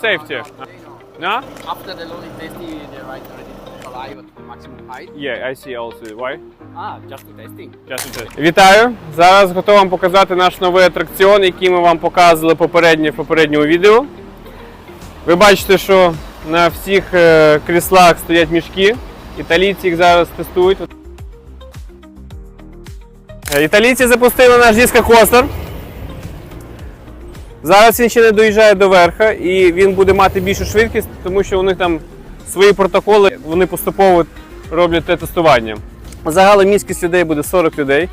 Safety. No? After the loading testing, the ride ready to fly at the maximum height. Yeah, I see also. Why? Ah, just testing. Вітаю! Зараз готовий вам показати наш новий атракціон, який ми вам показували попередньо в попередньому відео. Ви бачите, що на всіх е, кріслах стоять мішки. Італійці їх зараз тестують. Е, Італійці запустили наш дискокостер. Зараз він ще не доїжджає до верха і він буде мати більшу швидкість, тому що у них там свої протоколи, вони поступово роблять те тестування. Загалом міськість людей буде 40 людей,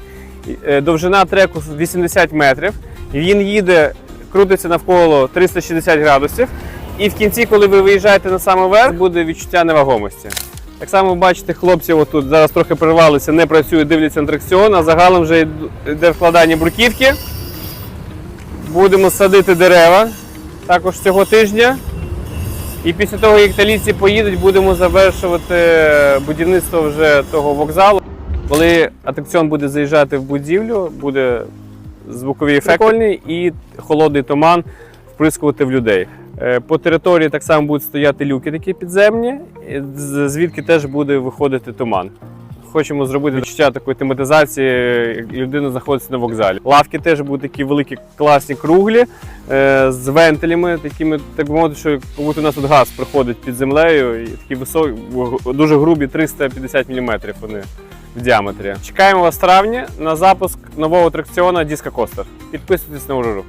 е, довжина треку 80 метрів. Він їде, крутиться навколо 360 градусів. І в кінці, коли ви виїжджаєте на самий верх, буде відчуття невагомості. Так само ви бачите, хлопці отут зараз трохи перервалися, не працюють, дивляться атракціон, а загалом вже йде вкладання бруківки. Будемо садити дерева також цього тижня. І після того, як італійці поїдуть, будемо завершувати будівництво вже того вокзалу. Коли атракціон буде заїжджати в будівлю, буде звуковий ефект прикольний і холодний туман вприскувати в людей. Е, По території так само будуть стояти люки такі підземні, звідки теж буде виходити туман. Хочемо зробити відчуття такої тематизації, як людина знаходиться на вокзалі. Лавки теж будуть такі великі, класні, круглі, е, з вентилями, такими, так би мовити, що будто у нас тут газ проходить під землею, і такі високі, дуже грубі 350 мм вони в діаметрі. Чекаємо вас в травні на запуск нового атракціону Disco Coaster. Підписуйтесь на Уруру.